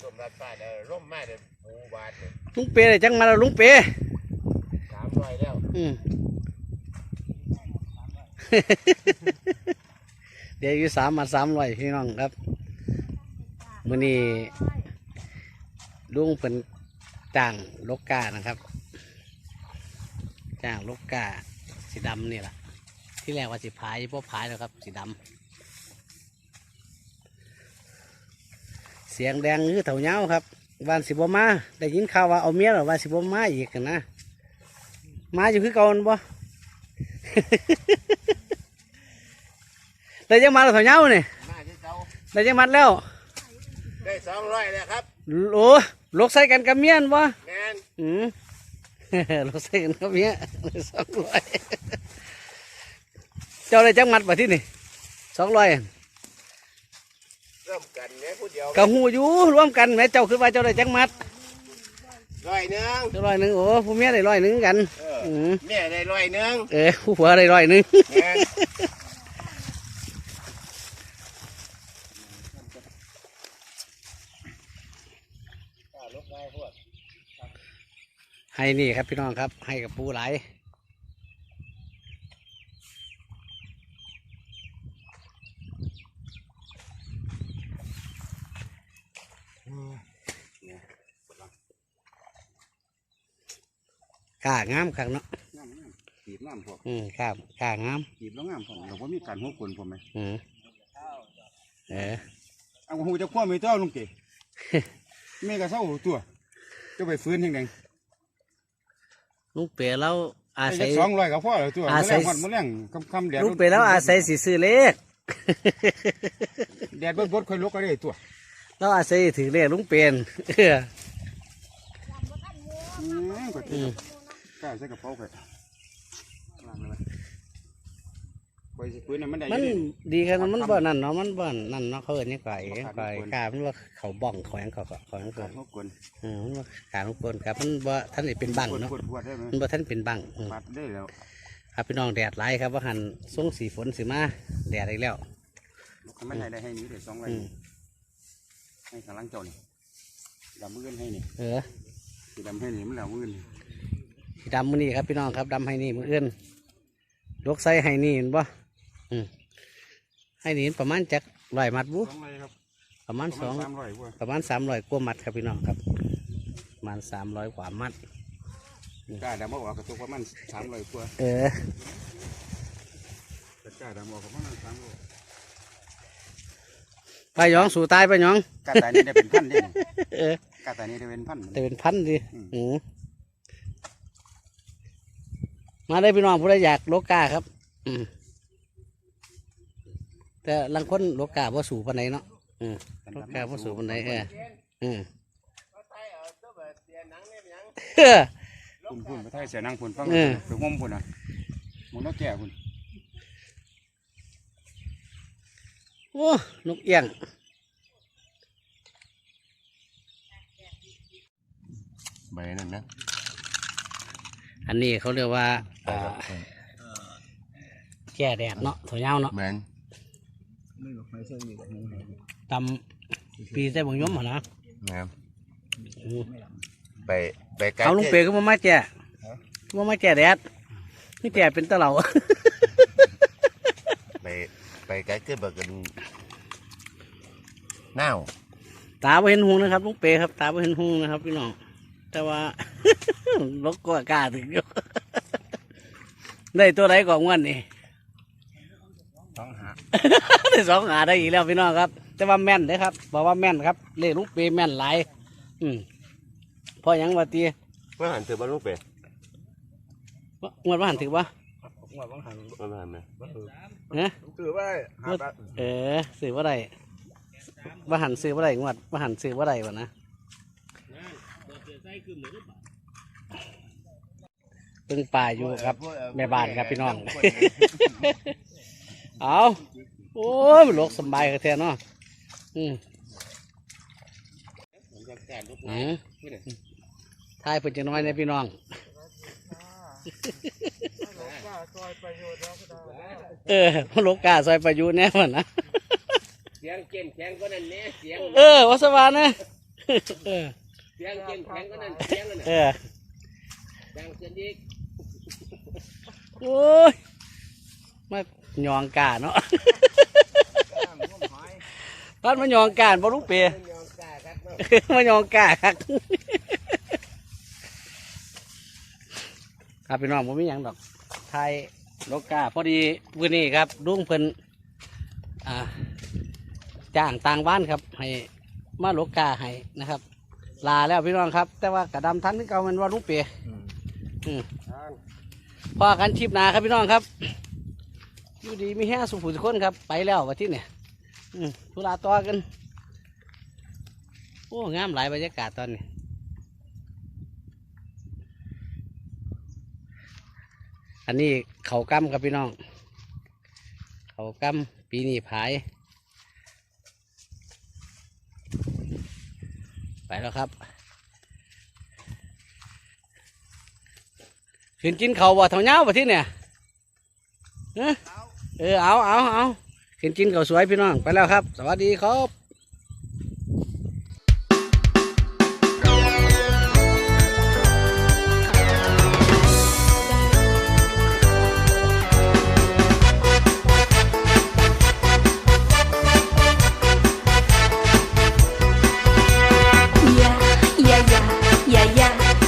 ข็งไว้ลมรัดฟ้าเด้อร่มมาเด้อปูบาดเนี่ยลุงเปเลยจังมาแล้วลุงเป สามร้อยแล้วอืม เดี๋ยวอยู่สามมาสามร้อยพี่น้องครับมื้อนี้ลุงเป็นจ้างลกกานะครับจ้างลกกาสีดำนี่แหละที่แรกว่าสีพายพวกพายแล้วครับ สีดำ เสียงแดงคือเถาเย้าครับวานสิบมาได้ยินข่าวว่าเอาเมียหรอวานสิบมาอีกกันนะมาอยู่คือเก่าหั่นบ่ได้ยังมาแล้วเถาเย้านี่มาที่เจ้าได้ยังมัดแล้ว ได้สองร้อยแล้วครับโอ้ลกใส่กันกับเมียนบ่แมนอืมลกใส่กันกับเมียสองร้อยเจ้าได้จังมัดป่ะที่นี่สองร้อย เริ่มกันเนี่ยผู้เดียวกะหูอยู่รวมกันแหม่เจ้าคือว่าเจ้าได้จังมัดร้อยหนึ่งเจ้าร้อยหนึ่งโอ้ผู้เมียได้ร้อยหนึ่งกันเอออืมแม่ได้ร้อยหนึ่งเออผู้ผัวได้ร้อยหนึ่งแมนให้นี่ครับพี่น้องครับ ให้กับปูไหลาย กล้างามคักเนาะงามงามจีบน้ำพวกอืมครับกล้างามจีบแล้วงามพวกเราว่ามีการหัวกลนผมไหมอืมเออเอาหูจะคว้าไม่เจ้าลุงเก๋แม่ก็เศร้าตัว จะไปฟื้นยังไงลุงเป๋แล้วอาไอ้ศัยัยกสองร้อยกับพ่อแล้วตัวอามาศัแรยงวันมาแรงคำคำแดดลุงเป๋แล้วอาศัยสีซื้อเลขแดดเบิดบดค่อยลุกก็ได้ตัวแล้วอาศัยถือเลขลุงเปนเอออืม ก็อืที่มกล้าใส่กระเป๋าไปล้างเลยไปสิฟื้นน่ะมันได้อมันยู่ดิ ดีครับมันบ่นั่นเนาะมันบ่นั่นเนาะเขาเอิ้นนี่ก่อยขาดก่อยคนกามันว่าเขาบ้องเขาหยังเขาก็เขาหยังกาเขารหัวกลนอืมมันว่าการของคนครับมันบ่ท่านนี่เป็นบังเนาะปวดปวดได้ไหมมันบ่ท่านเป็นบังอืมปัดได้แล้วครับพี่น้องแดดหลายครับว่าหันส่งสีฝนสิมาแดดอีกแล้ว มันให้ได้ให้นี้เดี๋ยวสองร้อยอืม ให้ข้างหล่างเจ้านี่ดำมืออนให้นี่เออ สีดำให้นี่มันแล้วมืออนสี ดำมื้อนี้ครับพี่น้องครับดำให้นี่มื้ออื่นลกใส่ให้นี่เห็นบ่อืมให้นี่ประมาณจักร้อยมัดบุสองร้อยครับประมาณสองสามร้อยกว่าประมาณสามร้อยกว่ามัดครับพี่น้องครับ ประมาณสามร้อยกว่ามัดกล้าดำออกกระตุกประมาณสามร้อยกว่าเออแต่กล้าดำออกประมาณสามร้อยไปหยองสู่ตายไปหยองกาตานี่ได้เป็นพันเด้เออกาตานี่ได้เป็นพันแต่เป็นพันดิอืมอื มมาได้พี่น้องผู้ใดอยากโลกาครับ อืมแต่ลังคนโลกาบ่สู่ปานใดเนาะอืมโลกาบ่สู่ปานใดเอออืมเขาไทยเอาตัวแบบเสียหนังเนี่ยยังเออพุ่นพุ่นไปไทยเสียนังพุ่นฟังเออไปงมพุ่นอะหมันต้องแก่พุ่นโอ้นกเอี้ยงใบนั่นนะ อันนี้เขาเรียกว่าอ่าแก่แดดเนาะถั่วยาวเนาะแมนตำปีใส่บงยมหั่นนะนะครับอืมไปไปไกลเอาลุงเปรก็มามาแก่มามาแก่แดดนี่แก่เป็นตะเหลาไปไปไกลเกินเบิกกันเน่าตาไ่เห็นหงนะครับลุงเปรครับ ตาไ่เห็นหงนะครับพี่น้องแต่ว่า ลกก็กล้าถึงอยู่ได้ตัวไหนก่อนงวันนี้ต้องหาได้สองหาได้อีกแล้วพี่น้องครับ แต่ว่าแม่นเด้อครับ บอกว่าแม่นครับ เลขลุงเปรแม่นหลายอืมพอหยังว่าตีเมื่อหันถือบ้านลูกเป็ดว่างวดว่าหันถือว่าเมื่อหันไหมฮะถือว่าหาเออซื้อว่าไรว่าหันซื้อว่าไรงวดว่าหันซื้อว่าไรวะนะ ตึงป่าอยู่ครับ แม่บ้านครับพี่น้อง เอาโอ้ยโลกสำบายกันแท้เนาะอืมบรรยากาศลูกอืน้ำมนี่น่ะทายเพิ่นจะน้อยเนี่ยพี่น้องเออพโลกาซอยประยุแน่มันนะเสียงเข้มแข็งก็นั่นแน่เสียงเออวัสวานะเออเสียงเข้มแข็งก็นั่นเสียงนั่นเอน่ะอดังเสียงอีก โอ้ยมายองกาเนาะพัดมายองกาบ่รู้เปยยอมกล้าครับเนาะมายองกาครับครับพี่น้องผมมีหยังดอกไทยโลกาพอดีมื้อนี้ครับลุงเพิ่นอ่าจ้างต่างบ้านครับ ให้มาโลกาให้นะครับ ลาแล้วพี่น้องครับ แต่ว่ากระดำทันที่เก่ามันว่าลุงเปียอืม พอกันชิปหนาครับพี่น้องครับ อยู่ดีมีแห้สุขุสุขคนครับ ไปแล้ววันที่เนี่ยธุระต่อกัน โอ้ งามหลายบรรยากาศตอนนี้อันนี้เขากำครับพี่น้อง เขากำปีนี้ผาย ไปแล้วครับ ขึ้นกินเขาบ่เท่าเงาบ่ที่เนี่ยเออเออเอาเอาเอาขึ้นกินเขาสวยพี่น้องไปแล้วครับ สวัสดีครับ